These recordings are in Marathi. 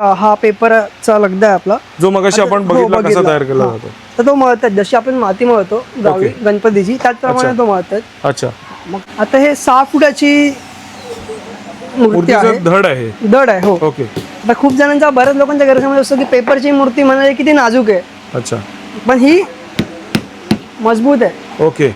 हा पेपरचा लगदा आहे आपला. जो मगाशी आपण बघितला कसा. तयार केला. जातो. तर तो मळतात जशी आपण माती मळतो गावी. गणपतीची त्याचप्रमाणे. तो मळतात अच्छा. मग आता हे सहा फुटाची मूर्ती आहे. धड आहे. दड आहे हो. ओके. आता खूप जणांचा बऱ्याच लोकांच्या गैरसमज असतो की पेपरची मूर्ती म्हणाली की ती नाजूक आहे. अच्छा. पण ही मजबूत आहे. ओके.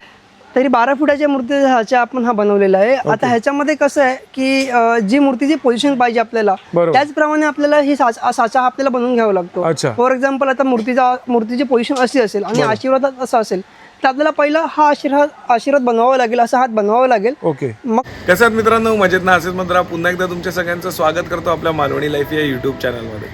तरी बारा फुटाच्या मूर्ती ह्याच्या आपण हा बनवलेला आहे. आता ह्याच्यामध्ये कसं आहे की जी मूर्तीची पोझिशन पाहिजे आपल्याला. त्याचप्रमाणे आपल्याला ही साचा हा आपल्याला बनवून घ्यावा लागतो. अच्छा. फॉर एक्झाम्पल आता मूर्तीचा मूर्तीची पोझिशन अशी असेल आणि आशीर्वादात असं असेल तर आपल्याला पहिला हा आशीर्वाद आशीर्वाद बनवावा लागेल असा हात बनवावा लागेल. ओके. मग कसे आहेत मित्रांनो? मजेत ना? असेच मंत्र पुन्हा एकदा तुमच्या सगळ्यांचं स्वागत करतो आपल्या मालवणी लाईफ या यूट्यूब चॅनलमध्ये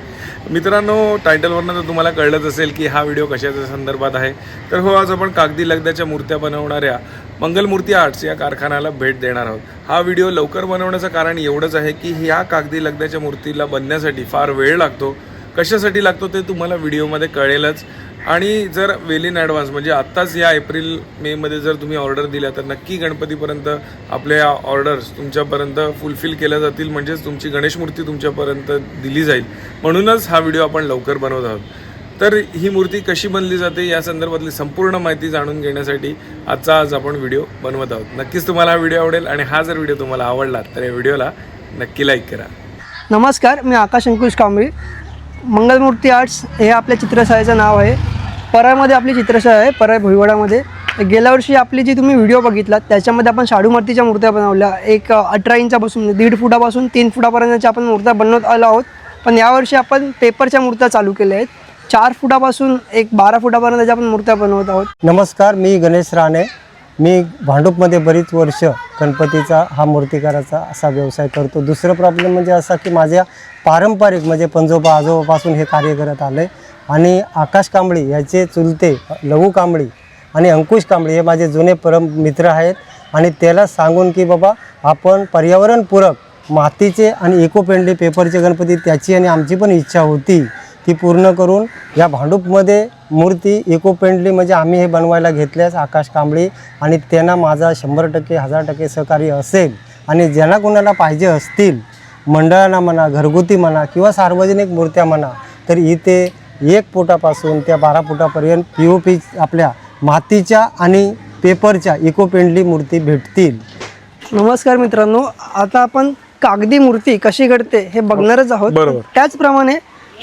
मित्रांनो टायटलवरनं तर तुम्हाला कळलंच असेल की हा व्हिडिओ कशाच्या संदर्भात आहे. तर हो आज आपण कागदी लगद्याच्या मूर्त्या बनवणाऱ्या मंगलमूर्ती आर्ट्स या कारखान्याला भेट देणार आहोत. हा व्हिडिओ लवकर बनवण्याचं कारण एवढंच आहे की ह्या कागदी लगद्याच्या मूर्तीला बनण्यासाठी फार वेळ लागतो. कशासाठी लागतो ते तुम्हाला व्हिडिओमध्ये कळेलच. आणि जर वेल इन ॲडव्हान्स म्हणजे आत्ताच या एप्रिल मेमध्ये जर तुम्ही ऑर्डर दिल्या तर नक्की गणपतीपर्यंत आपल्या ऑर्डर्स तुमच्यापर्यंत फुलफिल केल्या जातील. म्हणजेच तुमची गणेश मूर्ती तुमच्यापर्यंत दिली जाईल. म्हणूनच हा व्हिडिओ आपण लवकर बनवत आहोत. तर ही मूर्ती कशी बनली जाते या संदर्भातली संपूर्ण माहिती जाणून घेण्यासाठी आजचा आज आपण व्हिडिओ बनवत आहोत. नक्कीच तुम्हाला हा व्हिडिओ आवडेल आणि हा जर व्हिडिओ तुम्हाला आवडला तर या व्हिडिओला नक्की लाईक करा. नमस्कार मी आकाश अंकुश कांबळी. मंगलमूर्ती आर्ट्स हे आपल्या चित्रशाळेचं नाव आहे. परळमध्ये आपली चित्रशाळा आहे परळ भुईवडामध्ये. गेल्या वर्षी आपली जी तुम्ही व्हिडिओ बघितलात त्याच्यामध्ये आपण शाडूमूर्तीच्या मूर्त्या बनवल्या. एक अठरा इंचापासून दीड फुटापासून तीन फुटापर्यंतच्या आपण मूर्त्या बनवत आलो आहोत. पण यावर्षी आपण पेपरच्या मूर्त्या चालू केल्या आहेत. चार फुटापासून एक बारा फुटापर्यंतच्या आपण मूर्त्या बनवत आहोत. नमस्कार मी गणेश राणे. मी भांडूपमध्ये बरीच वर्ष गणपतीचा हा मूर्तिकाराचा असा व्यवसाय करतो. दुसरं प्रॉब्लेम म्हणजे असा की माझ्या पारंपरिक म्हणजे पंजोबा आजोबापासून हे कार्य करत आलं आहे आणि आकाश कांबळी याचे चुलते लघु कांबळी आणि अंकुश कांबळी हे माझे जुने परम मित्र आहेत. आणि त्याला सांगून की बाबा आपण पर्यावरणपूरक मातीचे आणि इको फ्रेंडली पेपरचे गणपती त्याची आणि आमची पण इच्छा होती. ती पूर्ण करून या भांडूपमध्ये मूर्ती इको फ्रेंडली म्हणजे आम्ही हे बनवायला घेतल्यास आकाश कांबळी आणि त्यांना माझा शंभर टक्के हजार टक्के सहकार्य असेल आणि ज्यांना कोणाला पाहिजे असतील मंडळांना म्हणा घरगुती म्हणा किंवा सार्वजनिक मूर्त्या म्हणा तर इथे एक फुटापासून त्या बारा फुटापर्यंत पी ओ पी आपल्या मातीच्या आणि पेपरच्या इको फ्रेंडली मूर्ती भेटतील नमस्कार मित्रांनो आता आपण कागदी मूर्ती कशी घडते हे बघणारच आहोत. त्याचप्रमाणे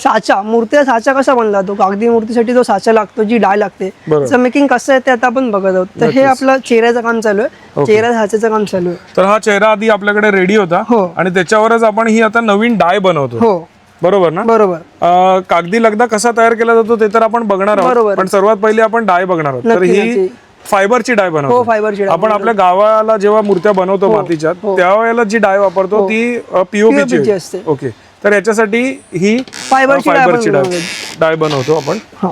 साचा मूर्तीचा साचा कसा बनला तो? कागदी मूर्तीसाठी जो साचा लागतो जी डाळ लागते. त्याचं मेकिंग कसं आहे ते आता आपण बघत आहोत. तर हे आपलं चेहऱ्याचं काम चालू आहे. चेहऱ्या साच्याचं काम चालू आहे. तर हा चेहरा आधी आपल्याकडे रेडी होता. हो. आणि त्याच्यावरच आपण ही आता नवीन डाय बनवतो. हो. बरोबर ना? बरोबर. कागदी लगदा कसा तयार केला जातो ते तर आपण बघणार आहोत. बरोबर. पण सर्वात पहिले आपण डाय बघणार आहोत. तर ही. फायबरची डाय हो बनवतो फायबरची डाळ आपण आपल्या गावाला जेव्हा मूर्त्या बनवतो मातीच्या त्यावेळेला जी डाय वापरतो ती POP पीओपीची असते. ओके. तर याच्यासाठी ही फायबरची डाय फायबरची डाय बनवतो. डाय बनवतो आपण. हा.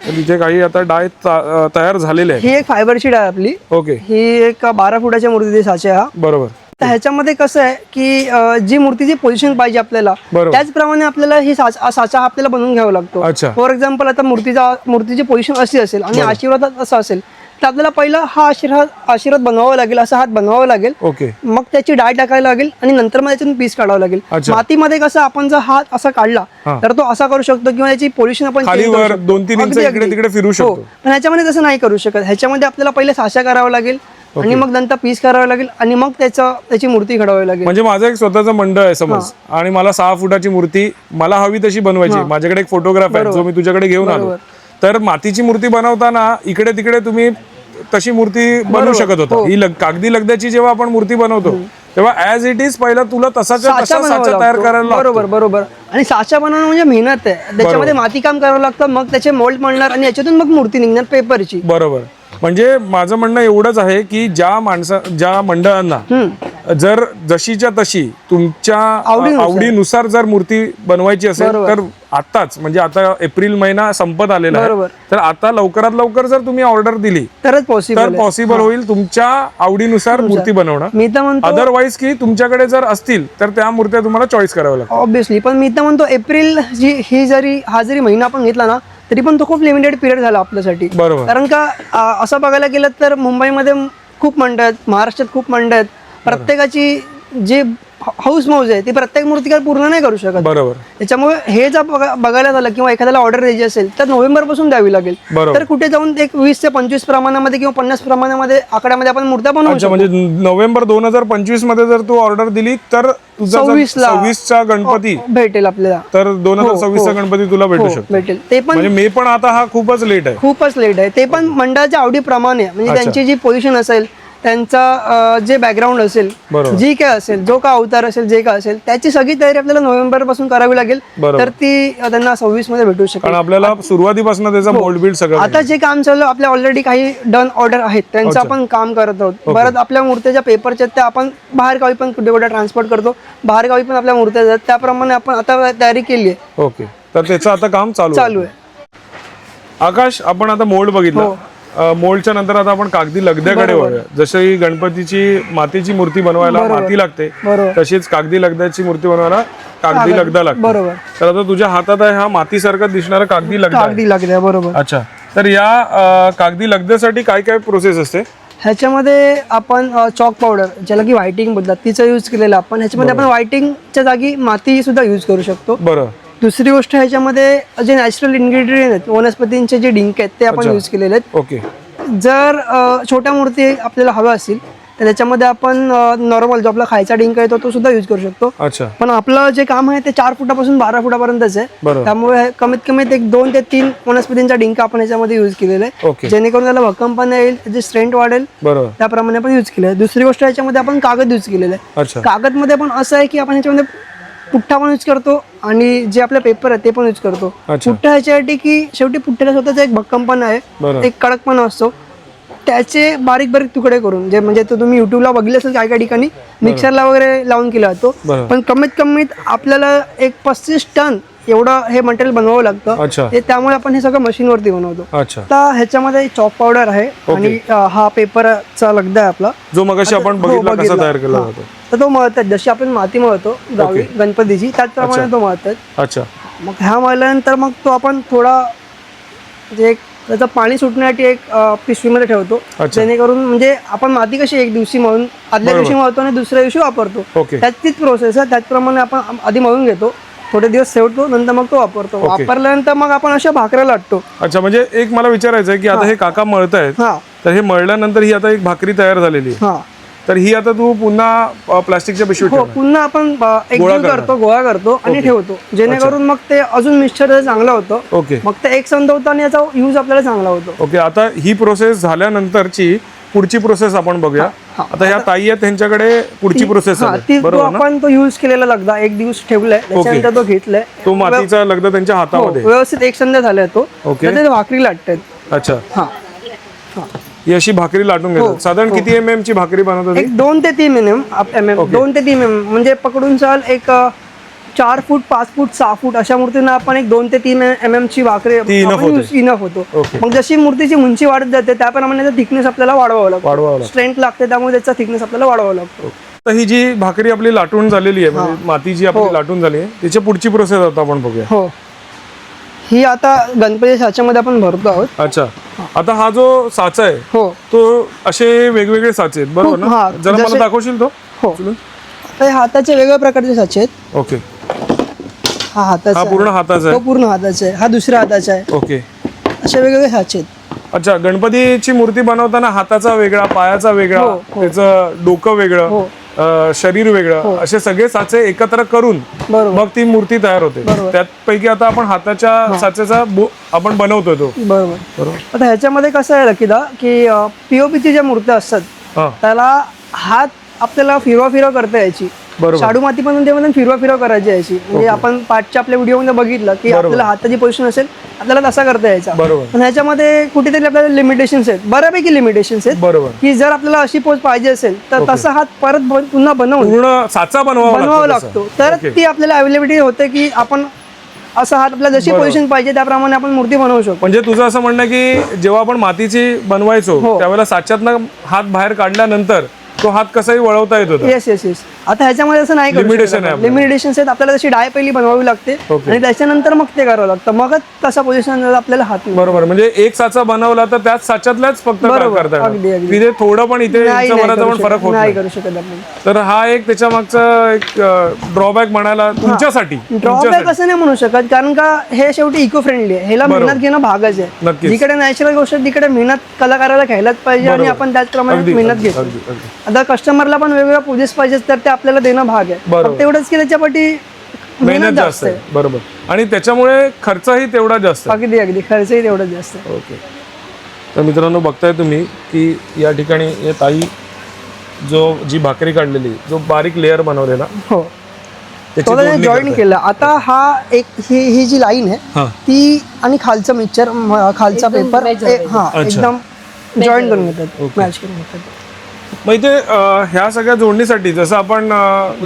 तर तिथे काही आता डाय ता- तयार झालेले ही एक फायबरची डाळ आपली. ओके. ही एक बारा फुटाच्या मूर्तीची साचा हा. बरोबर. तर ह्याच्यामध्ये कसं आहे की अ, जी मूर्तीची पोझिशन पाहिजे आपल्याला बरोबर. त्याचप्रमाणे आपल्याला ही साचा साचा हा आपल्याला बनवून घ्यावा लागतो. अच्छा. फॉर एक्झाम्पल आता मूर्तीचा मूर्तीची पोझिशन अशी असेल आणि आशीर्वादात असं असेल तर आपल्याला पहिला हा आशीर्वाद आशीर्वाद बनवावा लागेल असा हात बनवावा लागेल. ओके. मग त्याची डाळ टाकायला लागेल आणि नंतर मग त्याच्यातून पीस काढावा लागेल. अच्छा. मातीमध्ये कसं आपण जर हात असा काढला हा. तर तो असा करू शकतो किंवा याची पोझिशन आपण खाली change करू वर शकतो. दोन तीन इंच अगदी, इकडे अगदी. तिकडे फिरू हो. शकतो. पण ह्याच्यामध्ये तसं नाही करू शकत. ह्याच्यामध्ये आपल्याला पहिले साचा करावा लागेल आणि मग नंतर पीस करावं लागेल आणि मग त्याचा त्याची मूर्ती घडवावी लागेल. म्हणजे माझं एक स्वतःचं मंडळ आहे समज. आणि मला सहा फुटाची मूर्ती मला हवी तशी बनवायची. माझ्याकडे एक फोटोग्राफ आहे जो मी तुझ्याकडे घेऊन आलो. तर मातीची मूर्ती बनवताना इकडे तिकडे तुम्ही तशी मूर्ती बनवू शकत होता. ही. लग- कागदी लगद्याची जेव्हा आपण मूर्ती बनवतो तेव्हा ऍज इट इज पहिला तुला तसाच्या साचा तसा साचा तयार. करायला लागतो. बरोबर बरोबर. आणि साचा बनवणं म्हणजे मेहनत आहे. त्याच्यामध्ये माती काम करावं लागतं मग त्याचे मोल्ड बनणार आणि याच्यातून मग मूर्ती निघणार पेपरची बरोबर. म्हणजे माझं म्हणणं एवढंच आहे की ज्या माणसा ज्या मंडळांना जर जशीच्या तशी तुमच्या आवडीनुसार. जर मूर्ती बनवायची असेल तर आताच म्हणजे आता एप्रिल महिना संपत आलेला आहे. बरोबर. तर आता लवकरात लवकर जर तुम्ही ऑर्डर दिली तरच पॉसिबल तर पॉसिबल होईल तुमच्या आवडीनुसार मूर्ती बनवणं. मी तर म्हणतो अदरवाईज की तुमच्याकडे जर असतील तर त्या मूर्त्या तुम्हाला चॉईस कराव्या लागतात ऑब्विसली पण मी तर म्हणतो एप्रिल जी ही जरी हा जरी महिना आपण घेतला ना तरी पण तो खूप लिमिटेड पिरियड झाला आपल्यासाठी. बरोबर. कारण का असं बघायला गेलं तर मुंबईमध्ये खूप मंडळ आहेत महाराष्ट्रात खूप मंडळ आहेत. प्रत्येकाची जे हाऊस मौज आहे. ती प्रत्येक मूर्तिकार पूर्ण नाही करू शकत. बरोबर. त्याच्यामुळे हे जर बघा- बघायला झालं किंवा एखाद्याला ऑर्डर द्यायची असेल तर नोव्हेंबरपासून द्यावी लागेल. तर कुठे जाऊन एक वीस ते पंचवीस प्रमाणामध्ये किंवा पन्नास प्रमाणामध्ये आकड्यामध्ये आपण मूर्त्या बनवू शकतो. म्हणजे नोव्हेंबर दोन हजार पंचवीसमध्ये जर तू ऑर्डर दिली तर तुझा जर 26 ला- सव्वीसचा गणपती भेटेल आपल्याला. तर दोन हजार हो, सव्वीसचा हो. गणपती तुला भेटू हो, शकतो. भेटेल. ते पण म्हणजे मे पण आता हा खूपच लेट आहे. खूपच लेट आहे. ते पण मंडळाच्या आवडीप्रमाणे म्हणजे. त्यांची जी पोझिशन असेल त्यांचा जे बॅकग्राऊंड असेल. जी काय असेल जो काय अवतार असेल जे काय असेल त्याची सगळी तयारी आपल्याला नोव्हेंबरपासून करावी लागेल. तर ती त्यांना सव्वीसमध्ये भेटू शकेल. आपल्याला सुरुवातीपासून त्याचा मोल्ड बिल्ड सगळं हो. आता जे काम चालू आहे, आपल्या ऑलरेडी काही डन ऑर्डर आहेत त्यांचं आपण काम करत आहोत. परत आपल्या मूर्त्याच्या पेपरच्या त्या आपण बाहेर गावी पण कुठे कुठे ट्रान्सपोर्ट करतो बाहेर गावी पण आपल्या मूर्त्या जातात त्याप्रमाणे आपण आता तयारी केली आहे. ओके. तर त्याचं आता काम चालू. चालू आहे. आकाश आपण आता मोल्ड बघितला. मोल्डच्या नंतर आता आपण कागदी लगद्याकडे वळूया. जसं ही गणपतीची मातीची मूर्ती बनवायला माती लागते बरोबर. तशीच कागदी लगद्याची मूर्ती बनवायला कागदी लगदा लागते. बरोबर. तर आता तुझ्या हातात आहे हा मातीसारखा दिसणारा कागदी लगदा. कागदी लागते बरोबर. अच्छा. तर या कागदी लगद्यासाठी काय काय प्रोसेस असते? ह्याच्यामध्ये आपण चॉक पावडर ज्याला की व्हायटिंग बोलतात तिचं यूज केलेलं आपण. ह्याच्यामध्ये आपण व्हायटिंगच्या जागी माती सुद्धा यूज करू शकतो. बरं. दुसरी गोष्ट ह्याच्यामध्ये जे नॅचरल इन्ग्रेडियंट आहेत वनस्पतींचे जे डिंक आहेत ते आपण यूज केलेले आहेत. ओके. जर छोट्या मूर्ती आपल्याला हव्या असतील तर त्याच्यामध्ये आपण नॉर्मल जो आपला खायचा डिंक आहे तो तो सुद्धा यूज करू शकतो. अच्छा. पण आपलं जे काम आहे ते चार फुटापासून बारा फुटापर्यंतच आहे. त्यामुळे कमीत कमीत एक दोन ते तीन वनस्पतींचा डिंक आपण याच्यामध्ये यूज केलेला. आहे जेणेकरून त्याला भक्कम पण येईल जे स्ट्रेंथ वाढेल. त्याप्रमाणे आपण यूज केलं आहे. दुसरी गोष्ट याच्यामध्ये आपण कागद यूज केलेला आहे कागदमध्ये पण असं आहे की आपण ह्याच्यामध्ये पुठ्ठा पण यूज करतो आणि जे आपले पेपर आहे ते पण यूज करतो. पुठ्ठा ह्याच्यासाठी की शेवटी पुठ्ठ्याला स्वतःचा एक भक्कमपणा. आहे एक कडकपणा असतो त्याचे बारीक बारीक तुकडे करून जे म्हणजे तो तुम्ही युट्यूबला बघितले असेल काय काय ठिकाणी मिक्सरला वगैरे लावून केला जातो. पण कमीत कमीत आपल्याला एक पस्तीस टन एवढं हे मटेरियल बनवावं लागतं. ते त्यामुळे आपण हे सगळं मशीनवरती बनवतो. आता ह्याच्यामध्ये चॉक पावडर आहे आणि हा पेपरचा लगदा आहे आपला. जो मगाशी आपण हो. तयार केला. जातो. तर तो मळतात. जशी आपण माती मळतो गावी गणपतीची त्याचप्रमाणे तो मळतात. अच्छा. मग ह्या मळल्यानंतर मग तो आपण थोडा एक त्याचं पाणी सुटण्यासाठी एक पिशवीमध्ये ठेवतो. जेणेकरून म्हणजे आपण माती कशी एक दिवशी मळून आदल्या दिवशी मळतो आणि दुसऱ्या दिवशी वापरतो. त्याच तीच प्रोसेस आहे. त्याचप्रमाणे आपण आधी मळून घेतो. थोडे दिवस ठेवतो नंतर मग तो वापरतो. वापरल्यानंतर मग आपण अशा भाकऱ्या लाटतो. अच्छा म्हणजे एक मला विचारायचं आहे की आता हे. काका मळत आहेत तर हे मळल्यानंतर ही आता एक भाकरी तयार झालेली आहे. तर ही आता तू पुन्हा प्लास्टिकच्या पिशवीत हो ठेवणार? पुन्हा आपण अं, एकजीव करतो गोळा करतो आणि ठेवतो. जेणेकरून मग ते अजून मिक्सचर चांगलं होतं. ओके. मग ते एक संध होतं आणि याचा यूज आपल्याला चांगला होतो. ओके आता ही प्रोसेस झाल्यानंतरची पुढची प्रोसेस आपण बघूया. आता ह्या ताई आहेत त्यांच्याकडे पुढची प्रोसेस हा आहे. ती तो बरोबर ना? आपण तो युज केलेला लगदा एक दिवस ठेवलाय. त्याच्यानंतर तो घेतलाय. तो मातीचा लगदा त्यांच्या हो, हातामध्ये व्यवस्थित एक संध्या झालाय तो. ओके. तर ते भाकरी लाटतात अच्छा. हा. ही. अशी भाकरी लाटून घेतात. साधारण किती एम एम ची भाकरी बनवतात ही? एक दोन ते तीन एम एम एम दोन ते तीन एम म्हणजे पकडून चाल एक चार फूट पाच फूट सहा फूट अशा मूर्तींना आपण एक दोन ते तीन एम एम ची भाकरी. इनफ होतो. मग जशी मूर्तीची उंची वाढत जाते त्याप्रमाणे त्याचा थिकनेस आपल्याला वाढवावा लागतो. स्ट्रेंथ लागते. त्यामुळे त्याचा थिकनेस आपल्याला वाढवावा लागतो. तर ही जी भाकरी आपली लाटून झालेली आहे म्हणजे माती जी आपली लाटून झाली आहे त्याची पुढची प्रोसेस आता आपण बघूया. हो ही आता गणपती साच्यामध्ये आपण भरतो आहोत. अच्छा. आता हा जो साचा आहे हो. तो असे वेगवेगळे साचे आहेत बरोबर खूप, हा. ना जरा मला जसे- दाखवशील तो? हो. आता हे हाताचे वेगवेगळ्या प्रकारचे साचे आहेत. ओके. हा हाताचा हा आहे. पूर्ण हाताचा तो आहे पूर्ण हाताचा आहे. हा दुसऱ्या हाताचा आहे. ओके. असे वेगवेगळे साचे आहेत. अच्छा गणपतीची मूर्ती बनवताना हाताचा वेगळा पायाचा वेगळा हो, हो. त्याचं डोकं वेगळं. हो. शरीर वेगळं असे सगळे साचे एकत्र करून मग ती मूर्ती तयार होते. त्यापैकी आता आपण हाताच्या साच्याचा बो- आपण बनवतोय तो. बरोबर. आता ह्याच्यामध्ये कसं आहे लकीदा की पीओपीची ज्या मूर्त्या असतात हा. त्याला हात आपल्याला फिरवा फिरवा करता यायची. बरोबर. शाडू माती पण ते म्हणून फिरवा फिरवा करायची यायची म्हणजे आपण पाठच्या आपल्या व्हिडिओमध्ये बघितलं की आपल्याला हाताची पोझिशन असेल आपल्याला तसा करता यायचा. बरोबर. पण ह्याच्यामध्ये कुठेतरी आपल्याला लिमिटेशन्स आहेत. बऱ्यापैकी लिमिटेशन्स आहेत. बरोबर. की जर आपल्याला अशी पोच पाहिजे असेल तर तसा हात परत पुन्हा बनवून साचा बनवावा लागतो तर. ती आपल्याला अवेलेबिलिटी होते की आपण असा हात आपल्याला जशी पोझिशन पाहिजे त्याप्रमाणे आपण मूर्ती बनवू शकतो. म्हणजे तुझं असं म्हणणं की जेव्हा आपण मातीची बनवायचो हो. त्यावेळेला साच्यातनं हात बाहेर काढल्यानंतर तो हात कसाही वळवता येत येस येस येस आता ह्याच्यामध्ये असं नाही Limitation आहे आपल्याला. लिमिटेशन आहेत आपल्याला तशी डाय पहिली बनवावी लागते. Okay. आणि त्याच्यानंतर मग ते करावं लागतं. मगच तसा पोझिशन आपल्याला हात मिळतो. बरोबर. म्हणजे एक साचा बनवला तर त्याच साच्यातल्याच फक्त का- बरोबर, करता अगदी, येणार. अगदी. तिथे थोडं पण इथे नाही नाही फरक होत नाही नाही. करू शकत आपण. तर हा एक त्याच्या मागचा एक ड्रॉबॅक म्हणायला तुमच्यासाठी. ड्रॉबॅक असं नाही म्हणू शकत कारण का हे शेवटी इको फ्रेंडली आहे. ह्याला मेहनत घेणं भागच आहे. नक्कीच. जिकडे नॅचरल गोष्ट आहे, तिकडे मेहनत कलाकाराला घ्यायलाच पाहिजे आणि आपण त्याचप्रमाणे अगदी मेहनत अगदी घेतो अगदी अगदी. आता कस्टमरला पण वेगवेगळ्या पोजेस पाहिजेत तर ते आपल्याला देणं भाग आहे. बरोबर. फक्त एवढंच की त्याच्यापाठी मेहनत जास्त आहे. बरोबर. आणि त्याच्यामुळे खर्चही तेवढा जास्त अगदी अगदी. खर्चही तेवढंच जास्त ओके. तर मित्रांनो बघताय तुम्ही की या ठिकाणी हे ताई जो जी भाकरी काढलेली जो बारीक लेअर बनवलेला हो. जॉईन केलं. आता हा एक ही ही जी लाईन आहे हा. ती आणि खालचं मिक्सचर खालचा पेपर हा एकदम जॉईन करून घेतात. मॅच करून घेतात. मग इथे ह्या सगळ्या जोडणीसाठी जसं आपण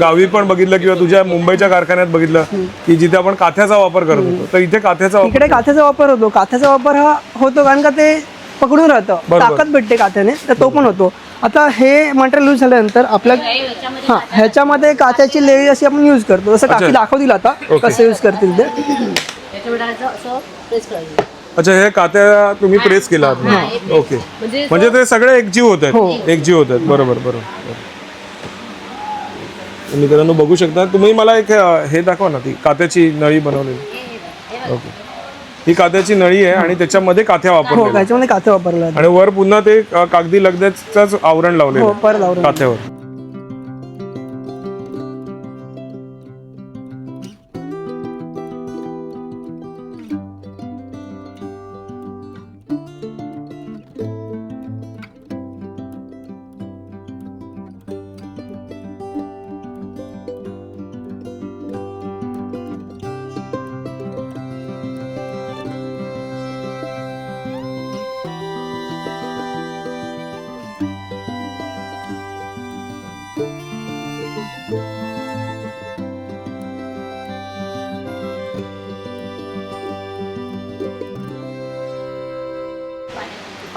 गावी पण बघितलं किंवा तुझ्या मुंबईच्या कारखान्यात बघितलं की जिथे आपण काथ्याचा वापर करत होतो. तर इथे काथ्याचा वापर इकडे काथ्याचा वापर होतो. काथ्याचा वापर हा होतो कारण का ते पकडून राहतं. ताकद भेटते काथ्याने तर तो पण होतो. आता हे मटेरियल यूज झाल्यानंतर आपल्या हा ह्याच्यामध्ये काथ्याची लेळी अशी आपण यूज करतो. जसं काकी दाखवतील आता कसं यूज करतील ते. अच्छा हे कात्या तुम्ही प्रेस केला आहात ओके. म्हणजे म्हणजे ते सगळे एकजीव होत आहेत. एकजीव होत आहेत. बरोबर बरोबर तर मित्रांनो बघू शकता. तुम्ही मला एक अं, हे दाखवा ना ती कात्याची नळी बनवलेली. ओके. ही कात्याची नळी आहे आणि त्याच्यामध्ये काथ्या हो वापरल्या त्याच्यामध्ये वापरला. आणि वर पुन्हा ते अं, कागदी लगद्याच आवरण हो लावलेलं परत आवरून काथ्यावर.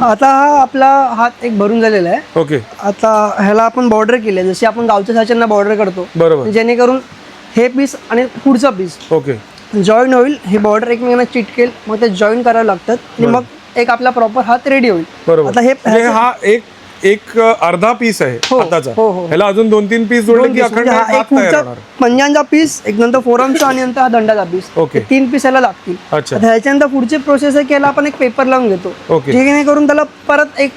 आता हा आपला हात एक भरून झालेला आहे. ओके. आता ह्याला आपण बॉर्डर केली जशी आपण गावच्या साच्यांना बॉर्डर करतो बरोबर. जेणेकरून हे पीस आणि पुढचा पीस ओके. जॉईन होईल हे बॉर्डर एकमेकांना चिटकेल मग ते जॉईन करावं लागतात आणि मग एक आपला प्रॉपर हात रेडी होईल. बरोबर. आता हे म्हणजे हा एक एक अर्धा पीस आहे हो, हाताचा हो, हो. ह्याला अजून दोन तीन पीस जोडले की अखंड हा हात तयार होणार पंजांचा पीस एक नंतर फोरमचा आणि नंतर हा दंडाचा पीस ओके. तीन पीस याला लागतील. अच्छा. ह्याच्यानंतर पुढची प्रोसेस आहे की याला आपण एक पेपर लावून घेतो. ओके. जेणेकरून त्याला परत एक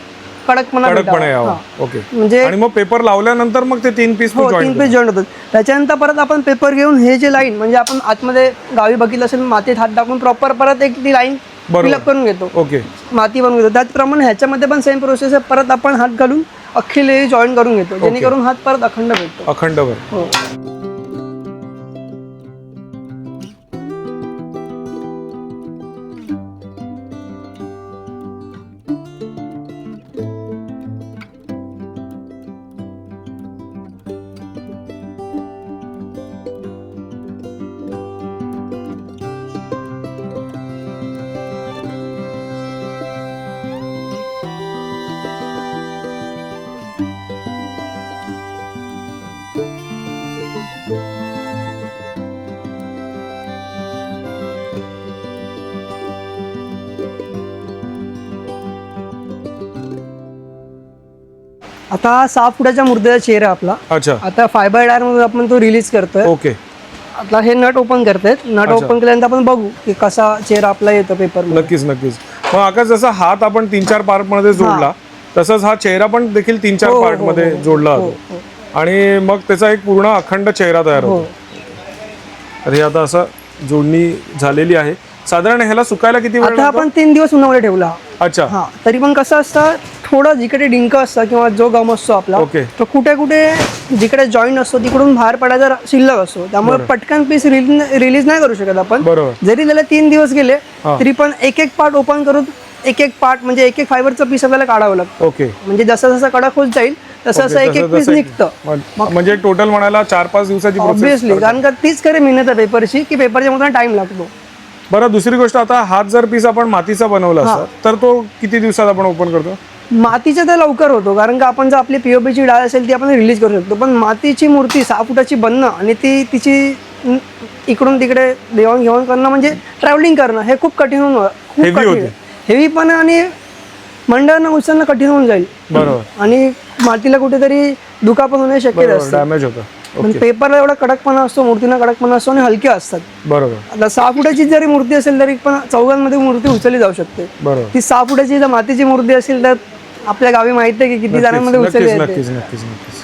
कडकपणा कडकपणा भेटावा. यावा हा. ओके. म्हणजे आणि मग पेपर लावल्यानंतर मग ते तीन पीस हो तीन पीस होतात. त्याच्यानंतर परत आपण पेपर घेऊन हे जे लाईन म्हणजे आपण आतमध्ये गावी बघितलं असेल मातीत हात टाकून प्रॉपर परत एक ती लाईन बरोबर. फिलअप करून घेतो. ओके. माती बनवून घेतो. त्याचप्रमाणे ह्याच्यामध्ये पण सेम प्रोसेस आहे. परत आपण हात घालून अख्खी लेयरी जॉईन करून घेतो. जेणेकरून हात परत अखंड भेटतो. अखंडवर हो. आता सहा फुटाच्या मूर्तीचा चेहरा आपला. अच्छा. आता फायबर डायरमध्ये आपण तो रिलीज करतोय. ओके. आता हे नट ओपन करतायत. नट ओपन केल्यानंतर आपण बघू की कसा चेहरा आपला येतो पेपर नक्कीच नक्कीच. मग आकाश जसा हात आपण तीन चार पार्टमध्ये जोडला तसंच हा चेहरा पण देखील तीन चार हो, पार्ट हो, मध्ये हो, जोडला हो, जातो आणि मग त्याचा एक पूर्ण अखंड चेहरा तयार हो. होतो. तर हे आता असं जोडणी झालेली आहे. साधारण ह्याला सुकायला किती वेळ आता लागतो? आपण तीन दिवस उन्हामध्ये ठेवला. अच्छा. हा तरी पण कसं असतं थोडं जिकडे डिंक असतं किंवा जो गम असतो आपला ओके. तो कुठे कुठे जिकडे जॉईन असतो तिकडून बाहेर पडायचा शिल्लक असतो. त्यामुळे पटकन पीस रिलीज नाही करू शकत आपण. बरोबर. जरी त्याला तीन दिवस गेले तरी पण एक एक पार्ट ओपन करून एक एक पार्ट म्हणजे एक एक फायबरचं पीस आपल्याला काढावं लागतं. ओके. म्हणजे जसं जसं कडक होत जाईल तसं असं एक एक पीस निघतं म्हणजे टोटल म्हणायला चार पाच दिवसाची ऑब्विसली कारण का तीच खरी मेहनत आहे पेपरची की पेपरच्या मध्ये टाइम लागतो. बरं दुसरी गोष्ट आता हात जर पीस आपण मातीचा बनवला तर तो किती दिवसात आपण ओपन करतो? मातीचं तर लवकर होतो कारण का आपण जर आपली पीओपीची डाळ असेल ती आपण रिलीज करू शकतो. पण मातीची मूर्ती सहा फुटाची बनणं आणि ती तिची इकडून तिकडे देवाणघेवाण करणं म्हणजे ट्रॅव्हलिंग करणं हे खूप कठीण होऊन खूप कठीण होते. हेवी पण आणि मंडळांना उचलणं कठीण होऊन जाईल. बरोबर. आणि मातीला कुठेतरी दुखापत होणे असते डॅमेज होतं. पण पेपरला एवढा कडकपणा असतो मूर्तीला कडकपणा असतो आणि हलक्या असतात. बरोबर. आता सहा फुटाची जरी मूर्ती असेल तरी पण चौघांमध्ये मूर्ती उचलली जाऊ शकते. बरोबर. ती सहा फुटाची जर मातीची मूर्ती असेल तर आपल्या गावी माहिती आहे की किती जणांमध्ये नक्कीच उचलली नक्कीच नक्कीच नक्कीच.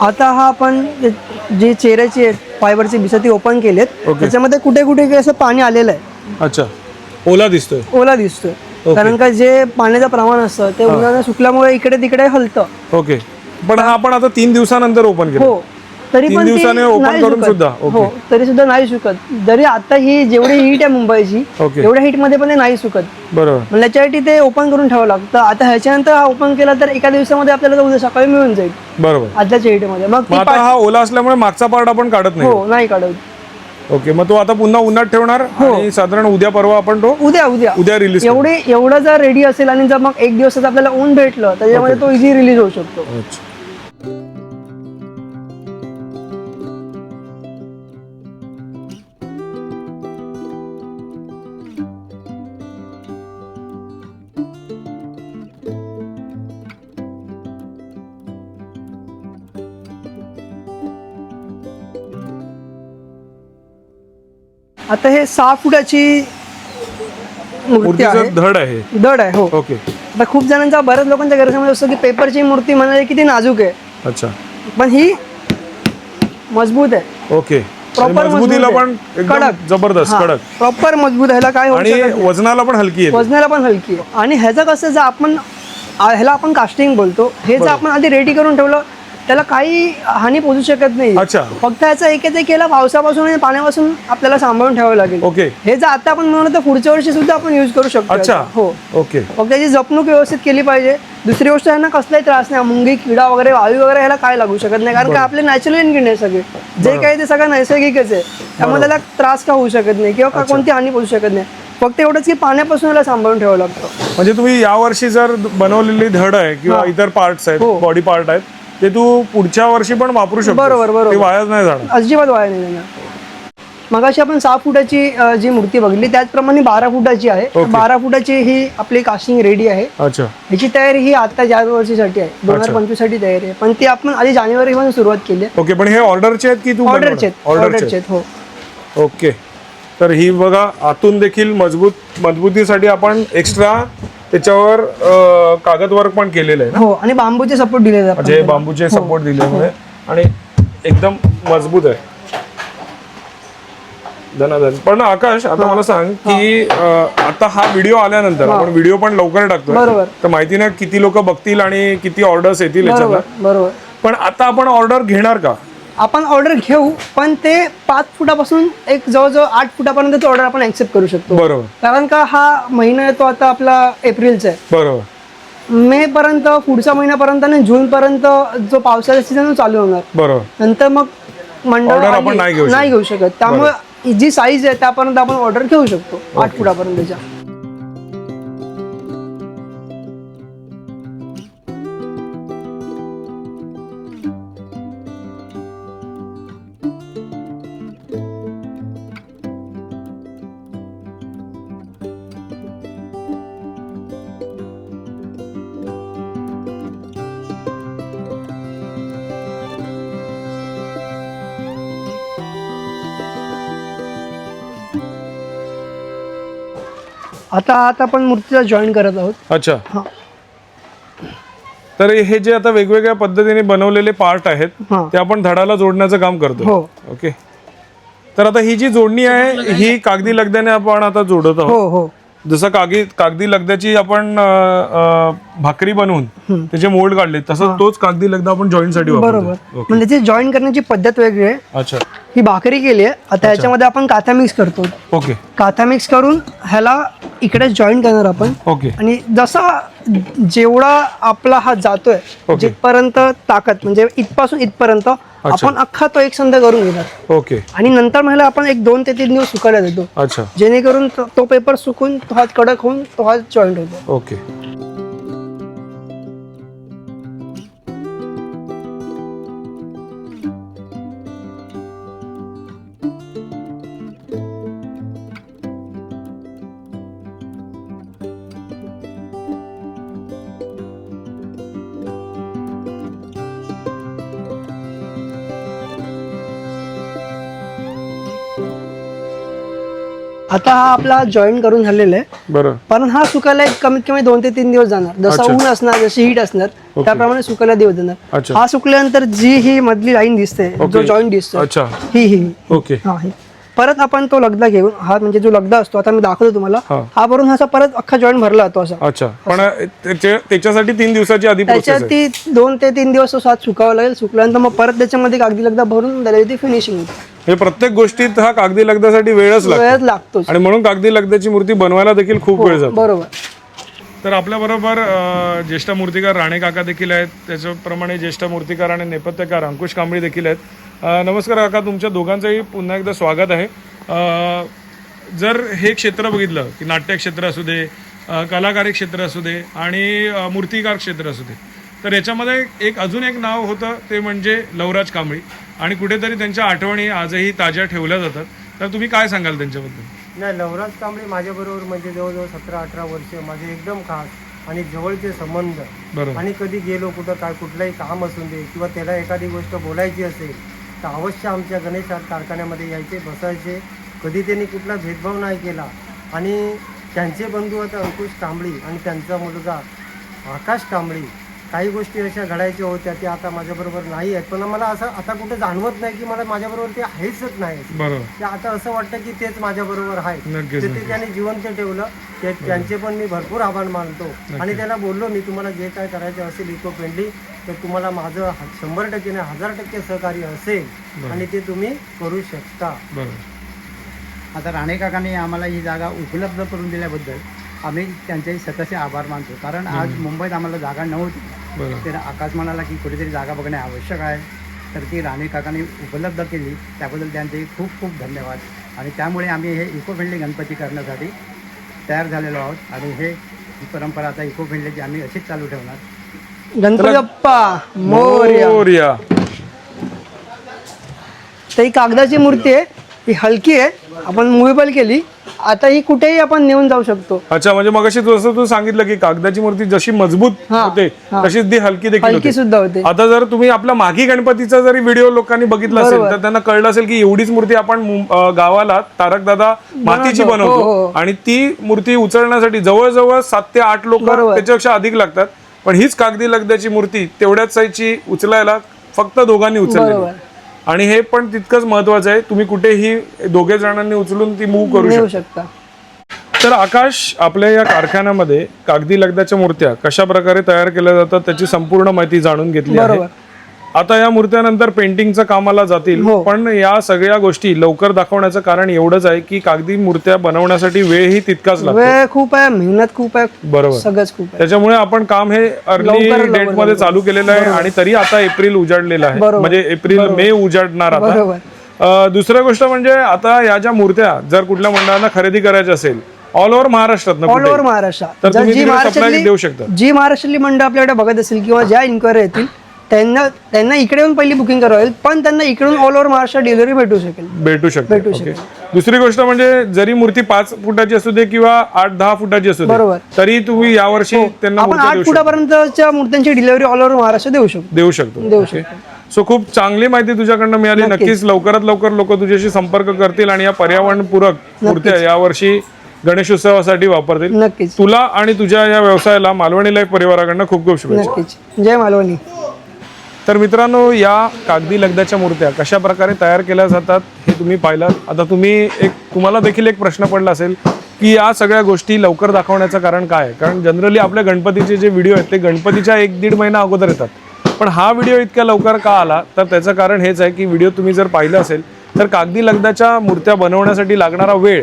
आता हा आपण जे- चेहऱ्याची फायबरची बिस ती ओपन केलेत Okay. त्याच्यामध्ये कुठे कुठे असं पाणी आलेलं आहे. अच्छा. ओला दिसतोय. ओला दिसतोय. Okay. कारण का जे पाण्याचं प्रमाण असतं ते उन्हाने सुकल्यामुळे इकडे तिकडे हलतं. ओके. पण हा आपण आता तीन दिवसानंतर ओपन केलं. हो. तरी पण दिवसाने नाही करून. सुद्धा? हो तरी सुद्धा नाही सुकत जरी आता ही जेवढी हीट आहे मुंबईची. एवढ्या हीटमध्ये पण नाही सुकत बरोबर. त्याच्यासाठी ते ओपन करून ठेवावं लागतं. आता ह्याच्यानंतर हा ओपन केला तर एका दिवसामध्ये आपल्याला उद्या सकाळी मिळून जाईल. बरोबर. आदल्याच्या हीटमध्ये मग मग आता हा ओला असल्यामुळे मागचा पार्ट आपण काढत नाही. हो नाही काढत. ओके मग तो आता पुन्हा उन्हात ठेवणार आणि साधारण उद्या परवा आपण तो उद्या उद्या. उद्या रिलीज एवढे एवढं जर रेडी असेल आणि जर मग एक दिवस आपल्याला ऊन भेटलं त्याच्यामध्ये तो इझी रिलीज होऊ शकतो. आता हे सहा फुटाची मूर्ती आहे. धड आहे. दड आहे हो. ओके. आता खूप जणांचा बऱ्याच लोकांच्या गैरसमज असतो की पेपरची मूर्ती म्हणाली की ती नाजूक आहे. अच्छा. पण ही मजबूत आहे. ओके. प्रॉपर मजबुतीला पण एकदम जबरदस्त कडक. प्रॉपर मजबूत ह्याला काय होऊ आणि शकत नाही. वजनाला पण हलकी आहे वजनाला पण हलकी आहे. आणि ह्याचं कसं जर आपण आ- ह्याला आपण कास्टिंग बोलतो. हे जर आपण आधी रेडी करून ठेवलं त्याला काही हानी पोचू शकत नाही. अच्छा. फक्त ह्याचं एक ते केलं पावसापासून आणि पाण्यापासून आपल्याला सांभाळून ठेवावं लागेल. ओके. हे जर आता आपण म्हणलं तर पुढच्या वर्षी सुद्धा आपण युज करू शकतो अच्छा. याचा. हो. ओके. फक्त त्याची जपणूक व्यवस्थित केली पाहिजे. दुसरी गोष्ट यांना कसलाही त्रास नाही. मुंगी किडा वगैरे वायू वगैरे ह्याला काय लागू शकत नाही. कारण का आपले नॅचरल इन्ग्रेडियंट आहे सगळे. जे काही ते सगळं नैसर्गिकच आहे. त्यामुळे त्याला त्रास का होऊ शकत नाही किंवा का कोणती हानी पोचू शकत नाही. फक्त एवढंच की पाण्यापासून याला सांभाळून ठेवावं लागतं. म्हणजे तुम्ही यावर्षी जर बनवलेली धड आहे किंवा इतर पार्ट्स आहेत हो. बॉडी पार्ट आहेत ते तू पुढच्या वर्षी पण वापरू शकतो बरोबर, बरोबर. वायाच नाही जाणार अजिबात वाया नाही जाणार मगाशी आपण सहा फुटाची अं, जी मूर्ती बघितली त्याचप्रमाणे बारा फुटाची आहे. तर ओके. बारा फुटाची ही आपली कास्टिंग रेडी आहे. अच्छा. ह्याची तयारी ही आता या वर्षीसाठी आहे. दोन हजार पंचवीससाठी तयारी आहे. पण ती आपण आधी जानेवारी पासून सुरुवात केली आहे. ओके पण हे ऑर्डरचे आहेत की तू ऑर्डरचे आहेत. ऑर्डरचे ऑर्डरचे आहेत हो. ओके. तर ही बघा आतून देखील मजबूत मजबूतीसाठी आपण एक्स्ट्रा त्याच्यावर कागद वर्क पण केलेलं आहे ना? हो आणि बांबूचे सपोर्ट दिले जातात म्हणजे बांबूचे सपोर्ट दिल्यामुळे. आणि एकदम मजबूत आहे. धनाधन. पण आकाश आता मला सांग की आता हा व्हिडिओ आल्यानंतर आपण व्हिडिओ पण लवकर टाकतो. तर माहिती नाही किती लोक बघतील आणि किती ऑर्डर्स येतील बरोबर पण आता आपण ऑर्डर घेणार का? आपण ऑर्डर घेऊ पण ते पाच फुटापासून एक जवळजवळ आठ फुटापर्यंत ऑर्डर आपण ऍक्सेप्ट करू शकतो. बरोबर. कारण का हा महिना येतो आता आपला एप्रिलचा आहे. बरोबर. मे पर्यंत पुढच्या महिन्यापर्यंत आणि जून पर्यंत जो पावसाचा सीझन चालू होणार. बरोबर. नंतर मग मंडळ आपण. नाही घेऊ शकत. त्यामुळे जी साईज आहे त्यापर्यंत आपण ऑर्डर घेऊ शकतो. आठ फुटापर्यंतच्या. आता आता आपण मूर्तीला जॉईन करत आहोत अच्छा हा. तर हे जे आता वेगवेगळ्या पद्धतीने बनवलेले पार्ट आहेत हा. ते आपण धडाला जोडण्याचं काम करतो हो. ओके तर आता ही जी जोडणी आहे ही कागदी लगद्याने आपण आता जोडत आहोत हो हो जसं कागदी कागदी लगद्याची आपण अ, अ, भाकरी बनवून त्याचे मोल्ड काढले तसं तोच कागदी लगदा आपण जॉईंटसाठी बरोबर. वापरतो म्हणजे त्याची जॉईन करण्याची पद्धत वेगळी आहे अच्छा. ही भाकरी केली आहे आता ह्याच्यामध्ये आपण काथा मिक्स करतो. ओके. काथा मिक्स करून ह्याला इकडे जॉईन करणार आपण. ओके. आणि जसा जेवढा आपला हात जातोय. जिथपर्यंत ताकद म्हणजे इथपासून इथपर्यंत आपण अख्खा तो एक संध करून घेणार. ओके. आणि नंतर मला आपण एक दोन ते तीन दिवस सुकायला देतो. अच्छा. जेणेकरून तो- तो पेपर सुकून तो हात कडक होऊन तो हात जॉईंट होतो. ओके. आता हा आपला जॉईन करून झालेला आहे बरं पण हा सुकायला एक कमीत कमी दोन ते तीन दिवस जाणार जसं. ऊन असणार जशी हीट असणार त्याप्रमाणे सुकायला दिवस जाणार. हा सुकल्यानंतर जी ही मधली लाईन दिसते जो. जॉईंट दिसतो अच्छा ही ही ही. ओके हा ही परत आपण तो लगदा घेऊन हा म्हणजे जो लगदा असतो आता मी दाखवतो तुम्हाला हा. हा भरून हा असा परत अख्खा जॉईंट भरला जातो असा. अच्छा. पण त्याच्या त्याच्यासाठी तीन दिवसाची आधी प्रोसेस आहे. त्याच्यात ती दोन ते तीन दिवस तो सात सुकावा लागेल सुकल्यानंतर मग परत त्याच्यामध्ये कागदी लगदा भरून त्याला ती फिनिशिंग होते. हे प्रत्येक गोष्टीत हा कागदी लगद्यासाठी वेळच लागतो. वेळच लागतोच. आणि म्हणून कागदी लगद्याची मूर्ती बनवायला देखील खूप वेळ जातो. बरोबर. तर आपल्याबरोबर अ, ज्येष्ठ मूर्तिकार राणे काका देखील आहेत. त्याच्याप्रमाणे ज्येष्ठ मूर्तिकार आणि नेपथ्यकार अंकुश कांबळी देखील आहेत. नमस्कार काका तुमच्या दोघांचंही पुन्हा एकदा स्वागत आहे. जर हे क्षेत्र बघितलं की नाट्य क्षेत्र असू दे कलाकारी क्षेत्र असू दे आणि मूर्तिकार क्षेत्र असू दे तर याच्यामध्ये एक अजून एक नाव होतं ते म्हणजे लवराज कांबळी. आणि कुठेतरी त्यांच्या आठवणी आजही ताज्या ठेवल्या जातात. तर तुम्ही काय सांगाल त्यांच्याबद्दल? नाही लवराज कांबळे माझ्याबरोबर म्हणजे जवळजवळ सतरा अठरा वर्ष माझे एकदम खास आणि जवळचे संबंध. बरोबर. आणि कधी गेलो कुठं काय कुठलंही काम असून दे किंवा त्याला एखादी गोष्ट बोलायची असेल तर अवश्य आमच्या गणेश कारखान्यामध्ये यायचे बसायचे. कधी त्यांनी कुठला भेदभाव नाही केला. आणि त्यांचे बंधू आता अंकुश कांबळी आणि त्यांचा मुलगा आकाश कांबळी काही गोष्टी अशा घडायच्या होत्या त्या आता माझ्याबरोबर नाही आहेत. पण मला असं आता कुठं जाणवत नाही की मला माझ्याबरोबर ते आहेच नाही. ते आता असं वाटतं की तेच माझ्याबरोबर आहे. ते त्यांनी जिवंत ठेवलं. ते त्यांचे पण मी भरपूर आभार मानतो. आणि त्यांना बोललो मी तुम्हाला जे काय करायचं असेल इको फ्रेंडली तर तुम्हाला माझं शंभर टक्के नाही हजार टक्के सहकार्य असेल आणि ते तुम्ही करू शकता. बरोबर आता राणे काकांनी आम्हाला ही जागा उपलब्ध करून दिल्याबद्दल आम्ही त्यांचेही सततचे आभार मानतो. कारण आज मुंबईत आम्हाला जागा नव्हती. तर आकाश म्हणाला की कुठेतरी जागा बघणे आवश्यक आहे. तर ती राणे काकांनी उपलब्ध केली. त्याबद्दल त्यांचे खूप खूप धन्यवाद. आणि त्यामुळे आम्ही हे इको फ्रेंडली गणपती करण्यासाठी तयार झालेलो आहोत. आणि हे ही परंपरा आता इको फ्रेंडलीची आम्ही अशीच चालू ठेवणार. गणपती बाप्पा मोरया. मोरया. तर ही कागदाची मूर्ती आहे ही हलकी आहे आपण मुव्हेबल केली. आता ही कुठेही आपण नेऊन जाऊ शकतो. अच्छा म्हणजे मग जसं तू सांगितलं की कागदाची मूर्ती जशी मजबूत हा, होते हा. तशीच ती हलकी देखील हलकी होते सुद्धा होते. आता जर तुम्ही आपला माघी गणपतीचा जरी व्हिडिओ लोकांनी बघितला असेल तर त्यांना कळलं असेल की एवढीच मूर्ती आपण मुं- अं, गावाला तारक दादा मातीची बनवतो. हो, बनवतो हो. आणि ती मूर्ती उचलण्यासाठी जवळजवळ सात ते आठ लोक बरोबर. त्याच्यापेक्षा अधिक लागतात. पण हीच कागदी लगद्याची मूर्ती तेवढ्याच साईजची उचलायला फक्त दोघांनी उचलली. आणि हे पण तितकंच महत्वाचं आहे. तुम्ही कुठेही दोघे जणांनी उचलून ती मूव्ह करू शकता. तर आकाश आपल्या या कारखान्यामध्ये कागदी लगद्याच्या मूर्त्या कशा प्रकारे तयार केल्या जातात त्याची संपूर्ण माहिती जाणून घेतली आहे. आता या मूर्त्यानंतर पेंटिंगच्या कामाला जातील हो. पण या सगळ्या गोष्टी लवकर दाखवण्याचं कारण एवढंच आहे की कागदी मूर्त्या बनवण्यासाठी वेळही तितकाच लागतो. वेळ खूप आहे मेहनत खूप आहे बरोबर. सगळंच खूप आहे. त्याच्यामुळे आपण काम हे अर्ली लवकर, डेट लवकर, मध्ये चालू केलेलं आहे आणि तरी आता एप्रिल उजाडलेलं आहे. बरोबर. म्हणजे एप्रिल मे उजाडणार आता. बरोबर. अं, दुसरं गोष्ट म्हणजे आता या ज्या मूर्त्या जर कुठल्या मंडळांना खरेदी करायच्या असेल ऑल ओव्हर महाराष्ट्रात ऑल ओव्हर महाराष्ट्र तर जर तुम्ही जी तिकडे supply महाराष्ट्रातली देऊ शकता. जी महाराष्ट्रातली मंडळ आपल्याकडे बघत असेल किंवा ज्या इन्क्वायरी येतील त्यांना त्यांना इकडे येऊन पहिली बुकिंग करावं लागेल पण त्यांना इकडून ऑल ओव्हर महाराष्ट्र डिलिव्हरी भेटू शकेल. भेटू शकते भेटू ओके दुसरी गोष्ट म्हणजे जरी मूर्ती पाच फुटाची असू दे किंवा आठ दहा फुटाची असू दे बरोबर. हो. तरी तुम्ही यावर्षी त्यांना आपण आठ देऊ शकता. फुटापर्यंतच्या मूर्त्यांची डिलिव्हरी ऑल ओव्हर महाराष्ट्र देऊ शकतो. देऊ शकतो. देऊ सो खूप चांगली माहिती तुझ्याकडनं मिळाली. नक्कीच. लवकरात लवकर लोक तुझ्याशी संपर्क करतील आणि या पर्यावरणपूरक मूर्त्या यावर्षी गणेशोत्सवासाठी वापरतील. नक्कीच. तुला आणि तुझ्या या व्यवसायाला मालवणी लाईफ परिवाराकडनं खूप खूप शुभेच्छा. नक्कीच. जय मालवणी. तर मित्रांनो या कागदी लगद्याच्या मूर्त्या कशा प्रकारे तयार केल्या जातात हे तुम्ही पाहिलात आता तुम्ही एक तुम्हाला देखील एक प्रश्न पडला असेल की या सगळ्या गोष्टी लवकर दाखवण्याचं कारण काय आहे? कारण जनरली आपल्या गणपतीचे जे व्हिडिओ आहेत ते गणपतीच्या एक दीड महिना अगोदर येतात. पण हा व्हिडिओ इतक्या लवकर का आला? तर त्याचं कारण हेच आहे की व्हिडिओ तुम्ही जर पाहिलं असेल तर कागदी लगदाच्या मूर्त्या बनवण्यासाठी लागणारा वेळ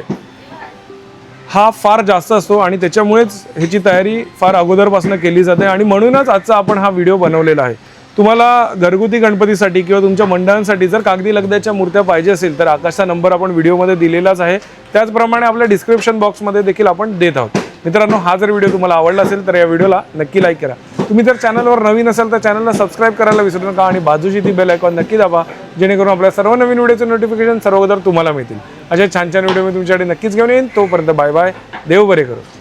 हा फार जास्त असतो आणि त्याच्यामुळेच ह्याची तयारी फार अगोदरपासून केली जाते. आणि म्हणूनच आजचा आपण हा व्हिडिओ बनवलेला आहे. तुम्हाला घरगुती गणपतीसाठी किंवा तुमच्या मंडळांसाठी जर कागदी लगद्याच्या मूर्त्या पाहिजे असेल तर आकाशचा नंबर आपण व्हिडिओमध्ये दिलेलाच आहे. त्याचप्रमाणे आपल्या डिस्क्रिप्शन बॉक्समध्ये देखील आपण देत आहोत. मित्रांनो हा जर व्हिडिओ तुम्हाला आवडला असेल तर या व्हिडिओला नक्की लाईक करा. तुम्ही जर चॅनलवर नवीन असाल तर चॅनलला सबस्क्राईब करायला विसरू नका आणि बाजूची ती बेल आयकॉन नक्की दाबा जेणेकरून आपल्या सर्व नवीन व्हिडिओचे नोटिफिकेशन सर्वोदर तुम्हाला मिळतील. अशा छान छान व्हिडिओ मी तुमच्याकडे नक्कीच घेऊन येईन. तोपर्यंत बाय बाय देव बरे करू.